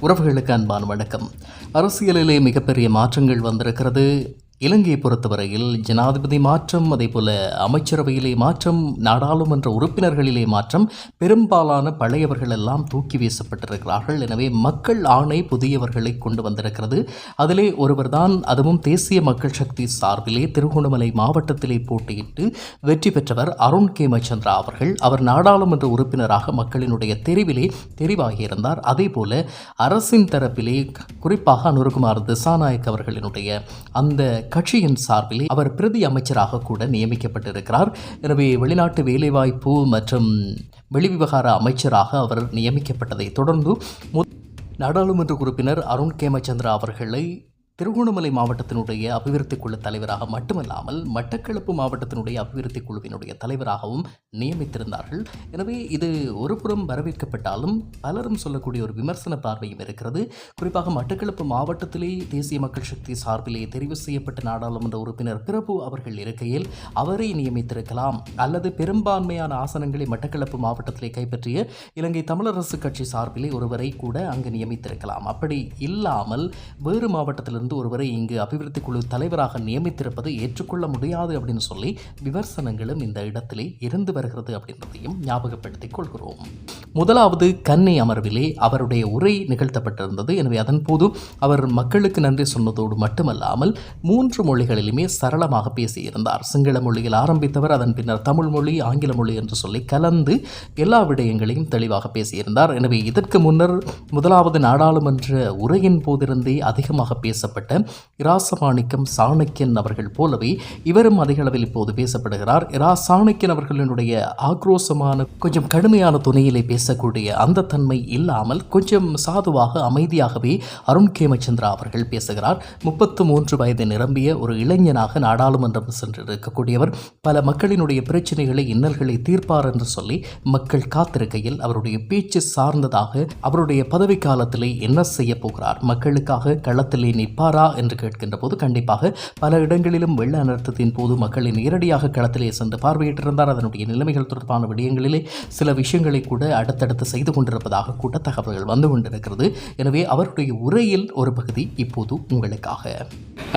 உறவுகளுக்கு அன்பான வணக்கம். அரசியலிலே மிகப்பெரிய மாற்றங்கள் வந்திருக்கிறது. இலங்கையை பொறுத்தவரையில் ஜனாதிபதி மாற்றம் அதேபோல அமைச்சரவையிலே மாற்றம் நாடாளுமன்ற உறுப்பினர்களிலே மாற்றம் பெரும்பாலான பழையவர்கள் எல்லாம் தூக்கி வீசப்பட்டிருக்கிறார்கள். எனவே மக்கள் ஆணை புதியவர்களை கொண்டு வந்திருக்கிறது. அதிலே ஒருவர்தான் அதுவும் தேசிய மக்கள் சக்தி சார்பிலே திருகோணமலை மாவட்டத்திலே போட்டியிட்டு வெற்றி பெற்றவர் அருண் கேமச்சந்திரா அவர்கள். அவர் நாடாளுமன்ற உறுப்பினராக மக்களினுடைய தெரிவிலே தெரிவாகியிருந்தார். அதே போல அரசின் தரப்பிலே குறிப்பாக அனுருகுமார் திசாநாயக் அவர்களினுடைய அந்த கட்சியின் சார்பிலே அவர் பிரதி அமைச்சராக கூட நியமிக்கப்பட்டிருக்கிறார். எனவே வெளிநாட்டு வேலைவாய்ப்பு மற்றும் வெளிவிவகார அமைச்சராக அவர் நியமிக்கப்பட்டதை தொடர்ந்து மு- நாடாளுமன்ற உறுப்பினர் அருண் கேமச்சந்திரா அவர்களை திருகோணமலை மாவட்டத்தினுடைய அபிவிருத்தி குழு தலைவராக மட்டுமல்லாமல் மட்டக்களப்பு மாவட்டத்தினுடைய அபிவிருத்தி குழுவினுடைய தலைவராகவும் நியமித்திருந்தார்கள். எனவே இது ஒருபுறம் வரவேற்கப்பட்டாலும் பலரும் சொல்லக்கூடிய ஒரு விமர்சன பார்வையும் இருக்கிறது. குறிப்பாக மட்டக்களப்பு மாவட்டத்திலே தேசிய மக்கள் சக்தி சார்பிலே தெரிவு செய்யப்பட்ட நாடாளுமன்ற உறுப்பினர் பிரபு அவர்கள் இருக்கையில் அவரை நியமித்திருக்கலாம். அல்லது பெரும்பான்மையான ஆசனங்களை மட்டக்களப்பு மாவட்டத்திலே கைப்பற்றிய இலங்கை தமிழரசு கட்சி சார்பிலே ஒருவரை கூட அங்கு நியமித்திருக்கலாம். அப்படி இல்லாமல் வேறு மாவட்டத்திலிருந்து ஒருவரை இங்கு அபிவிருத்தி குழு தலைவராக நியமித்திருப்பது ஏற்றுக்கொள்ள முடியாது அப்படின்னு சொல்லி விமர்சனங்களும் இந்த இடத்திலே இருந்து வருகிறது அப்படின்றதையும் ஞாபகப்படுத்திக் கொள்கிறோம். முதலாவது கன்னி அமர்விலே அவருடைய உரை நிகழ்த்தப்பட்டிருந்தது. எனவே அதன் போது அவர் மக்களுக்கு நன்றி சொன்னதோடு மட்டுமல்லாமல் மூன்று மொழிகளிலுமே சரளமாக பேசியிருந்தார். சிங்கள மொழியில் ஆரம்பித்தவர் அதன் பின்னர் தமிழ் மொழி ஆங்கில மொழி என்று சொல்லி கலந்து எல்லா விடயங்களையும் தெளிவாக பேசியிருந்தார். எனவே இதற்கு முன்னர் முதலாவது நாடாளுமன்ற உரையின் போதிருந்தே அதிகமாக பேசப்பட்ட பேசப்பட்ட இராசமாணிக்கம் சாணக்கியன் அவர்கள் போலவே இவரும் அதிக அளவில் இப்போது பேசப்படுகிறார். இரா சாணக்கியன் அவர்களினுடைய ஆக்ரோசமான கொஞ்சம் கடுமையான துணையிலே பேசக்கூடிய அந்த தன்மை இல்லாமல் கொஞ்சம் சாதுவாக அமைதியாகவே அருண் கேமச்சந்திரா அவர்கள் பேசுகிறார். முப்பத்து மூன்று வயது நிரம்பிய ஒரு இளைஞனாக நாடாளுமன்றம் சென்றிருக்கக்கூடியவர் பல மக்களினுடைய பிரச்சனைகளை இன்னல்களை தீர்ப்பார் என்று சொல்லி மக்கள் காத்திருக்கையில் அவருடைய பேச்சு சார்ந்ததாக அவருடைய பதவி காலத்திலே என்ன செய்ய போகிறார்? மக்களுக்காக களத்திலே நிற்பார் என்று கேட்கின்ற போது கண்டிப்பாக பல இடங்களிலும் வெள்ள அனர்த்தத்தின் போது மக்களை நேரடியாக களத்திலே சென்று பார்வையிட்டிருந்தார். அதனுடைய நிலைமைகள் தொடர்பான விடயங்களிலே சில விஷயங்களை கூட அடுத்தடுத்து செய்து கொண்டிருப்பதாக கூட தகவல்கள் வந்து கொண்டிருக்கிறது. எனவே அவருடைய உரையில் ஒரு பகுதி இப்போது உங்களுக்காக.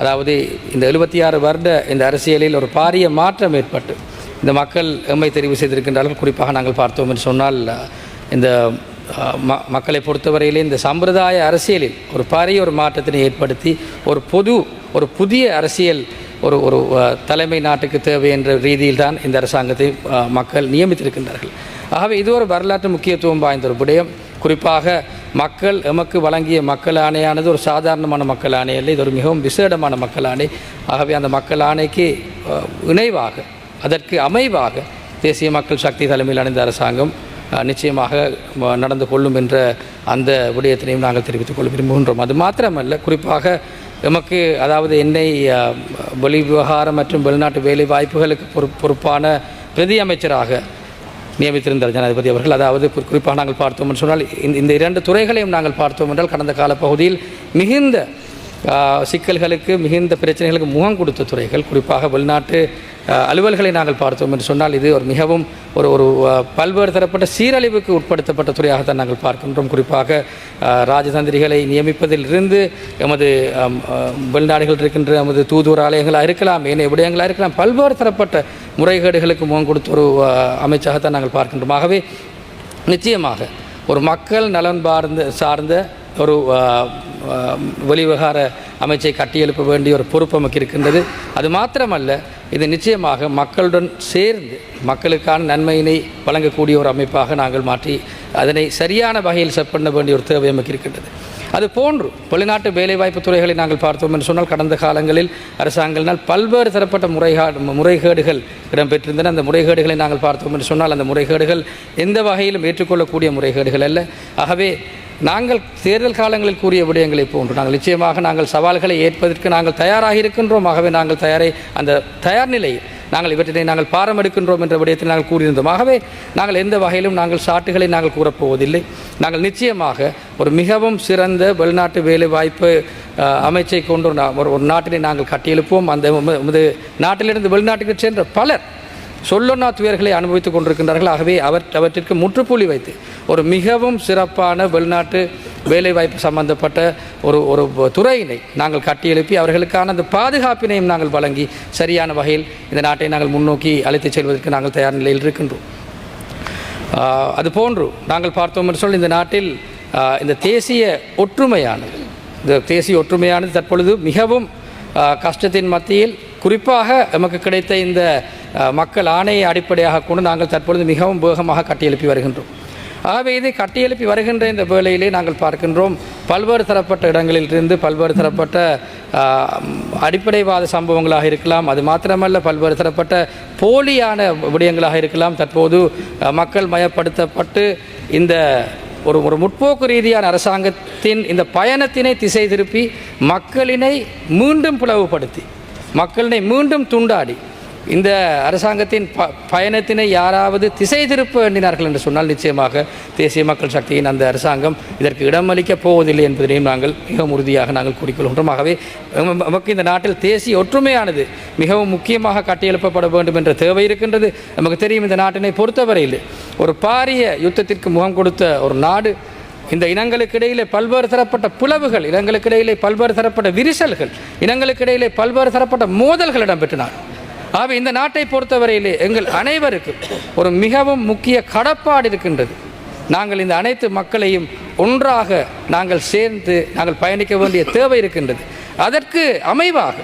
அதாவது இந்த எழுபத்தி ஆறு வருட இந்த அரசியலில் ஒரு பாரிய மாற்றம் ஏற்பட்டு இந்த மக்கள் எம்மை தெரிவு செய்திருக்கின்றார்கள் குறிப்பாக நாங்கள் பார்த்தோம் என்று சொன்னால் இந்த ம மக்களை பொறுத்தவரையிலே இந்த சம்பிரதாய அரசியலில் ஒரு பாரிய ஒரு மாற்றத்தினை ஏற்படுத்தி ஒரு பொது ஒரு புதிய அரசியல் ஒரு ஒரு தலைமை நாட்டுக்கு தேவை என்ற ரீதியில் தான் இந்த அரசாங்கத்தை மக்கள் நியமித்திருக்கின்றார்கள். ஆகவே இது ஒரு வரலாற்று முக்கியத்துவம் வாய்ந்த ஒரு விடயம். குறிப்பாக மக்கள் எமக்கு வழங்கிய மக்கள் ஆணையானது ஒரு சாதாரணமான மக்கள் ஆணை அல்ல இது ஒரு மிகவும் விசேடமான மக்கள் ஆணை. ஆகவே அந்த மக்கள் ஆணைக்கு இணைவாக அதற்கு அமைவாக தேசிய மக்கள் சக்தி தலைமையில் அணிந்த அரசாங்கம் நிச்சயமாக நடந்து கொள்ளும் என்ற அந்த விடயத்தினையும் நாங்கள் தெரிவித்துக் கொள்ள விரும்புகின்றோம். அது மாத்திரமல்ல குறிப்பாக எமக்கு அதாவது என்னை வெளி விவகாரம் மற்றும் வெளிநாட்டு வேலை வாய்ப்புகளுக்கு பொறுப் பொறுப்பான பிரதி அமைச்சராக நியமித்திருந்தார் ஜனாதிபதி அவர்கள் அதாவது குறி- குறிப்பாக நாங்கள் பார்த்தோம் என்று சொன்னால் இந்த இந்த இரண்டு துறைகளையும் நாங்கள் பார்த்தோம் என்றால் கடந்த கால பகுதியில் மிகுந்த சிக்கல்களுக்கு மிகுந்த பிரச்சனைகளுக்கு முகம் கொடுத்த துறைகள் குறிப்பாக வெளிநாட்டு அலுவல்களை நாங்கள் பார்த்தோம் என்று சொன்னால் இது ஒரு மிகவும் ஒரு ஒரு பல்வேறு தரப்பட்ட சீரழிவுக்கு உட்படுத்தப்பட்ட துறையாகத்தான் நாங்கள் பார்க்கின்றோம். குறிப்பாக ராஜதந்திரிகளை நியமிப்பதில் இருந்து எமது வெளிநாடுகள் இருக்கின்ற எமது தூதுவர் ஆலயங்களாக இருக்கலாம் ஏனைய விடயங்களாக இருக்கலாம் பல்வேறு தரப்பட்ட முறைகேடுகளுக்கு முகம் கொடுத்த ஒரு அமைச்சாகத்தான் நாங்கள் பார்க்கின்றோம். ஆகவே நிச்சயமாக ஒரு மக்கள் நலன் பார்ந்த சார்ந்த ஒரு வெளிவிவகார அமைச்சை கட்டியெழுப்ப வேண்டிய ஒரு பொறுப்பு நமக்கு இருக்கின்றது. அது மாத்திரமல்ல இது நிச்சயமாக மக்களுடன் சேர்ந்து மக்களுக்கான நன்மையினை வழங்கக்கூடிய ஒரு அமைப்பாக நாங்கள் மாற்றி அதனை சரியான வகையில் செட் பண்ண வேண்டிய ஒரு தேவை நமக்கு இருக்கின்றது. அது போன்று வெளிநாட்டு வேலைவாய்ப்பு துறைகளை நாங்கள் பார்த்தோம் என்று சொன்னால் கடந்த காலங்களில் அரசாங்கங்களினால் பல்வேறு தரப்பட்ட முறைகேடு முறைகேடுகள் இடம்பெற்றிருந்தன. அந்த முறைகேடுகளை நாங்கள் பார்த்தோம் என்று சொன்னால் அந்த முறைகேடுகள் எந்த வகையிலும் ஏற்றுக்கொள்ளக்கூடிய முறைகேடுகள் அல்ல. ஆகவே நாங்கள் தேர்தல் காலங்களில் கூறிய விடயங்களை போன்று நாங்கள் நிச்சயமாக நாங்கள் சவால்களை ஏற்பதற்கு நாங்கள் தயாராக இருக்கின்றோம். ஆகவே நாங்கள் தயாரை அந்த தயார் நிலையில் நாங்கள் இவற்றினை நாங்கள் பாரம் எடுக்கின்றோம் என்ற விடயத்தில் நாங்கள் கூறியிருந்தோம். ஆகவே நாங்கள் எந்த வகையிலும் நாங்கள் சாட்டுகளை நாங்கள் கூறப்போவதில்லை. நாங்கள் நிச்சயமாக ஒரு மிகவும் சிறந்த வெளிநாட்டு வேலை வாய்ப்பு அமைச்சை கொண்டு ஒரு ஒரு நாட்டினை நாங்கள் கட்டியெழுப்போம் அந்த நாட்டிலிருந்து வெளிநாட்டுக்கு சென்ற பலர் சொல்லொன்னா துயர்களை அனுபவித்துக் கொண்டிருக்கின்றார்கள். ஆகவே அவர் அவற்றிற்கு முற்றுப்புள்ளி வைத்து ஒரு மிகவும் சிறப்பான வெளிநாட்டு வேலைவாய்ப்பு சம்பந்தப்பட்ட ஒரு ஒரு துறையினை நாங்கள் கட்டியெழுப்பி அவர்களுக்கான அந்த பாதுகாப்பினையும் நாங்கள் வழங்கி சரியான வகையில் இந்த நாட்டை நாங்கள் முன்னோக்கி அழைத்துச் செல்வதற்கு நாங்கள் தயார் நிலையில் இருக்கின்றோம். அது அதுபோன்று நாங்கள் பார்த்தோம் என்று சொல் இந்த நாட்டில் இந்த தேசிய ஒற்றுமையானது இந்த தேசிய ஒற்றுமையானது தற்பொழுது மிகவும் கஷ்டத்தின் மத்தியில் குறிப்பாக நமக்கு கிடைத்த இந்த மக்கள் ஆணையை அடிப்படையாக கொண்டு நாங்கள் தற்பொழுது மிகவும் வேகமாக கட்டியெழுப்பி வருகின்றோம். ஆகவே இதை கட்டியெழுப்பி வருகின்ற இந்த வேளையிலே நாங்கள் பார்க்கின்றோம் பல்வேறு தரப்பட்ட இடங்களிலிருந்து பல்வேறு தரப்பட்ட அடிப்படைவாத சம்பவங்களாக இருக்கலாம் அது மாத்திரமல்ல பல்வேறு தரப்பட்ட போலியான விடயங்களாக இருக்கலாம். தற்போது மக்கள் மயப்படுத்தப்பட்டு இந்த ஒரு ஒரு முற்போக்கு ரீதியான அரசாங்கத்தின் இந்த பயணத்தினை திசை திருப்பி மக்களினை மீண்டும் பிளவுபடுத்தி மக்களினை மீண்டும் துண்டாடி இந்த அரசாங்கத்தின் ப பயணத்தினை யாராவது திசை திருப்ப எண்ணினார்கள் என்று சொன்னால் நிச்சயமாக தேசிய மக்கள் சக்தியின் அந்த அரசாங்கம் இதற்கு இடமளிக்கப் போவதில்லை என்பதனையும் நாங்கள் மிகவும் உறுதியாக நாங்கள் கூறிக்கொள்கின்றோம். ஆகவே நமக்கு இந்த நாட்டில் தேசிய ஒற்றுமையானது மிகவும் முக்கியமாக கட்டியெழுப்பப்பட வேண்டும் என்ற தேவை இருக்கின்றது. நமக்கு தெரியும் இந்த நாட்டினை பொறுத்தவரையில் ஒரு பாரிய யுத்தத்திற்கு முகம் கொடுத்த ஒரு நாடு இந்த இனங்களுக்கு இடையிலே பல்வேறு தரப்பட்ட பிளவுகள் இனங்களுக்கு இடையிலே பல்வேறு தரப்பட்ட விரிசல்கள் இனங்களுக்கு இடையிலே பல்வேறு தரப்பட்ட மோதல்கள் இடம்பெற்ற ஆகவே இந்த நாட்டை பொறுத்தவரையிலே எங்கள் அனைவருக்கும் ஒரு மிகவும் முக்கிய கடப்பாடு இருக்கின்றது நாங்கள் இந்த அனைத்து மக்களையும் ஒன்றாக நாங்கள் சேர்ந்து நாங்கள் பயணிக்க வேண்டிய தேவை இருக்கின்றது அதற்கு அமைவாக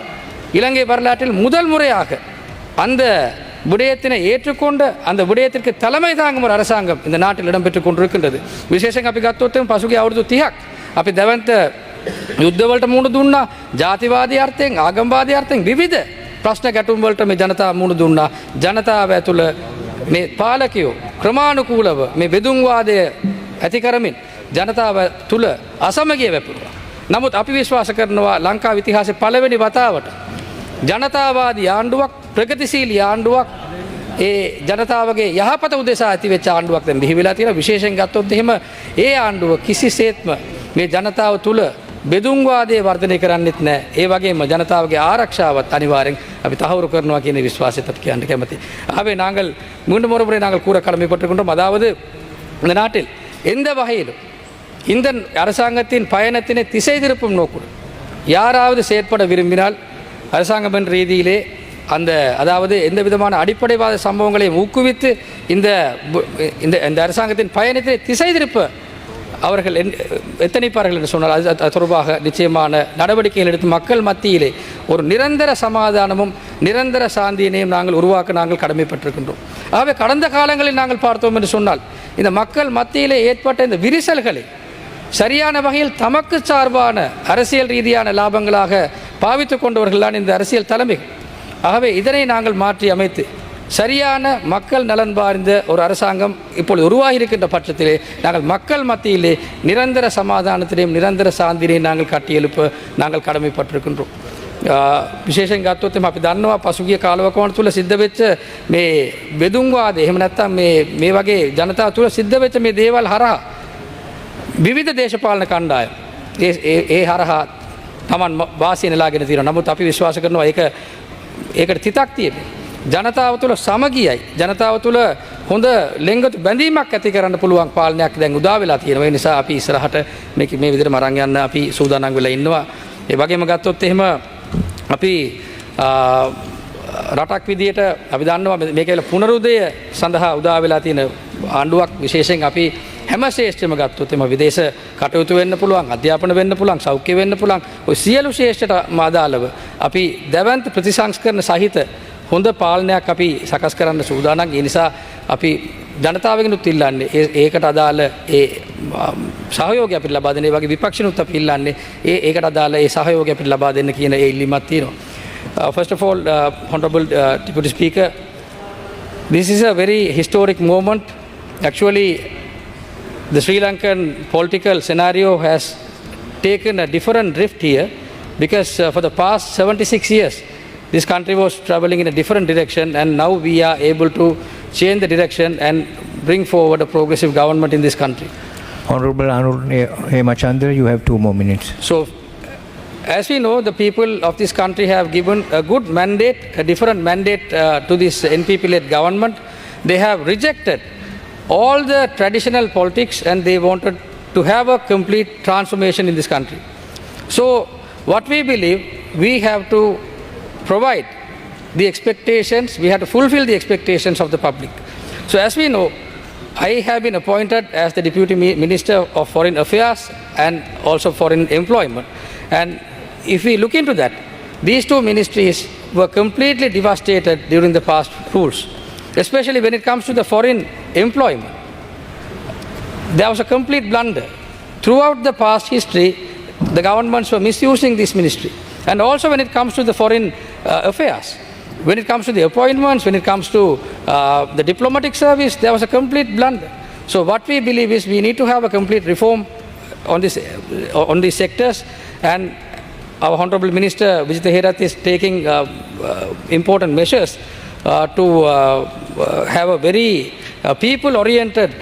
இலங்கை வரலாற்றில் முதல் முறையாக அந்த விடயத்தினை ஏற்றுக்கொண்ட அந்த விடயத்திற்கு தலைமை தாங்கும் ஒரு அரசாங்கம் இந்த நாட்டில் இடம்பெற்றுக் கொண்டிருக்கின்றது විශේෂයෙන් අපි ගත්තොත් එම පසුගිය අවුරුදු 30ක් අපි දැවන්ත යුද්ධවලට මුහුණ දුන්නා ජාතිවාදී අර්ථයෙන් ආගම්වාදී අර්ථයෙන් විවිධ ප්‍රශ්න ගැටුම් වලට මේ ජනතාව මුහුණ දුන්නා. ජනතාව ඇතුළ මේ පාලකයෝ ක්‍රමානුකූලව මේ බෙදුම්වාදය ඇති කරමින් ජනතාව තුළ අසමගිය වැපුරුවා. නමුත් අපි විශ්වාස කරනවා ලංකා ඉතිහාසයේ පළවෙනි වතාවට ජනතාවාදී ආණ්ඩුවක් ප්‍රගතිශීලී ආණ්ඩුවක් ඒ ජනතාවගේ යහපත උදෙසා ඇතිවෙච්ච ආණ්ඩුවක් දැන් බිහි වෙලා තියෙනවා. විශේෂයෙන් ගත්තොත් එහෙම ඒ ආණ්ඩුව කිසිසේත්ම මේ ජනතාව තුළ බෙදුම්වාදේ වර්ධනය කරන්නෙත් නෑ. ඒ වගේම ජනතාවගේ ආරක්ෂාවත් අනිවාරෙන් අපි තහවුරු කරනවා කියන විශ්වාසතත් කියන්න කැමති. ஆகவே நாங்கள் மீண்டும் ஒருமுறை நாங்கள் கூற கடமைப்பட்டுக்கொண்டோம் அதாவது இந்த நாட்டில் எந்த வகையிலும் இந்த அரசாங்கத்தின் பயணத்தினை திசை திருப்பும் நோக்குடன் யாராவது செயற்பட விரும்பினால் அரசாங்கம் என்ற ரீதியிலே அந்த அதாவது எந்த விதமான அடிப்படைவாத சம்பவங்களையும் ஊக்குவித்து இந்த இந்த அரசாங்கத்தின் பயணத்தை திசை அவர்கள் என்- எத்தனைப்பார்கள் என்று சொன்னால் அது தொடர்பாக நிச்சயமான நடவடிக்கைகள் எடுத்து மக்கள் மத்தியிலே ஒரு நிரந்தர சமாதானமும் நிரந்தர சாந்தியினையும் நாங்கள் உருவாக்க நாங்கள் கடமைப்பட்டிருக்கின்றோம். ஆகவே கடந்த காலங்களில் நாங்கள் பார்த்தோம் என்று சொன்னால் இந்த மக்கள் மத்தியிலே ஏற்பட்ட இந்த விரிசல்களை சரியான வகையில் தமக்கு சார்பான அரசியல் ரீதியான லாபங்களாக பாவித்து கொண்டவர்கள்தான் இந்த அரசியல் தலைமை ஆகவே இதனை நாங்கள் மாற்றி அமைத்து சரியான மக்கள் நலன் பார்ந்த ஒரு அரசாங்கம் இப்பொழுது உருவாகி இருக்கின்ற பட்சத்திலே நாங்கள் மக்கள் மத்தியிலே நிரந்தர சமாதானத்திலையும் நிரந்தர சாந்தினையும் நாங்கள் கட்டியெழுப்ப நாங்கள் கடமைப்பட்டிருக்கின்றோம் ආ, විශේෂෙන් ගත්තොත් එම අපි දන්නවා පසුගිය කාලවකවන තුළ සිද්ධ වෙච්ච මේ බෙදුම්වාද එහෙම නැත්තම් මේ මේ වගේ ජනතාව තුළ සිද්ධ වෙච්ච මේ දේවල් හරහා විවිධ දේශපාලන කණ්ඩායම් ඒ ඒ- ඒ හරහා තමන් වාසිය නෙලාගෙන තියෙන නමුත් අපි විශ්වාස කරනවා ඒක ඒකට තිතක් තියෙන ජනතාව තුළ සමගියයි ජනතාව තුළ හොඳ ලෙංගතු බැඳීමක් ඇති කරන්න පුළුවන් පාලනයක් දැන් උදා වෙලා තියෙනවා. ඒ නිසා අපි ඉස්සරහට මේක මේ විදිහට මරන් යන්න අපි සූදානම් වෙලා ඉන්නවා. ඒ වගේම ගත්තොත් එහෙම අපි ආ, රටක් විදියට අපි දන්නවා මේක වෙලා පුනරුදය සඳහා උදා වෙලා තියෙන ආණ්ඩුවක් විශේෂයෙන් අපි හැම ශේෂ්ඨම ගත්තොත් එම විදේශ කටයුතු වෙන්න පුළුවන් අධ්‍යාපන වෙන්න පුළුවන් සෞඛ්‍ය වෙන්න පුළුවන්. ඔය සියලු ශේෂ්ඨට මාදාලව අපි දැවන්ත ප්‍රතිසංස්කරණ සහිත හොඳ පාලනයක් අපි සකස් කරන්න සූදානම් ඒ නිසා අපි ජනතාවගෙනුත් ඉල්ලන්නේ ඒ- ඒකට අදාළ ඒ අම්, සහයෝගය අපිට ලබා දෙන ඒ වගේ විපක්ෂනුත් අපි ඉල්ලන්නේ ඒ ඒකට අදාළ ඒ සහයෝගය අපිට ලබා දෙන්න කියන ඒ ඉල්ලීමක් තියෙනවා. Uh, first of all, uh, Honorable uh, Deputy Speaker, this is a very historic moment. Actually, the Sri Lankan political scenario has taken a different drift here because uh, for the past 76 years, this country was traveling in a different direction, and now we are able to change the direction and bring forward a progressive government in this country. Honorable Hemachandra, you have two more minutes. So, as we know, the people of this country have given a good mandate, a different mandate uh, to this NPP-led government. They have rejected all the traditional politics and they wanted to have a complete transformation in this country. So, what we believe, we have to provide the expectations, we have to fulfill the expectations of the public. So, as we know, I have been appointed as the Deputy Minister of Foreign Affairs and also Foreign Employment. And if we look into that, these two ministries were completely devastated during the past rules, especially when it comes to the foreign employment there was a complete blunder. Throughout the past history, the governments were misusing this ministry. And also when it comes to the foreign uh, affairs, when it comes to the appointments, when it comes to uh, the diplomatic service, there was a complete blunder. So what we believe is we need to have a complete reform on this uh, on these sectors, and our honourable minister Vijay Herath is taking uh, uh, important measures uh, to have a very people-oriented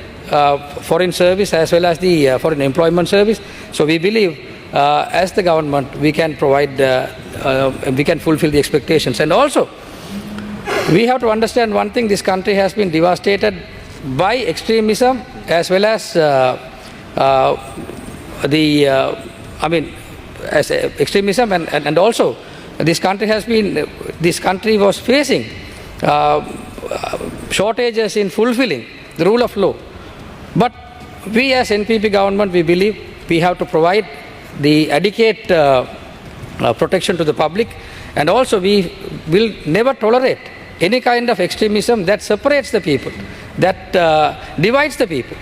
foreign service as well as the foreign employment service. So we believe, as the government, we can provide, uh, uh, we can fulfill the expectations, and also we have to understand one thing: this country has been devastated by extremism as well as uh, uh, the, uh, I mean, as uh, extremism, and, and, and also this country has been, this country was facing uh, shortages in fulfilling the rule of law. But we as NPP government, we believe we have to provide the adequate uh, uh, protection to the public and also we will never tolerate any kind of extremism that separates the people, that uh, divides the people.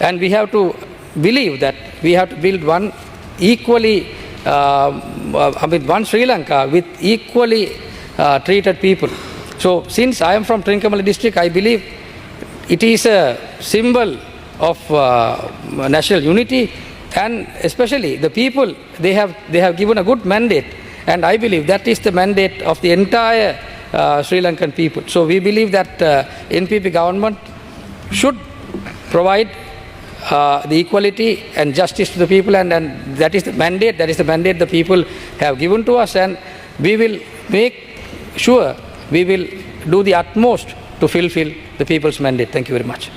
And we have to believe that we have to build one equally, um, uh, I mean, one Sri Lanka with equally uh, treated people. So, since I am from Trincomalee district, I believe it is a symbol of uh, national unity and especially the people they have they have given a good mandate. And i believe that is the mandate of the entire uh, sri lankan people. So we believe that uh, npp government should provide uh, the equality and justice to the people. And, and that is the mandate that is the mandate the people have given to us. And we will make sure we will do the utmost to fulfill the people's mandate. Thank you very much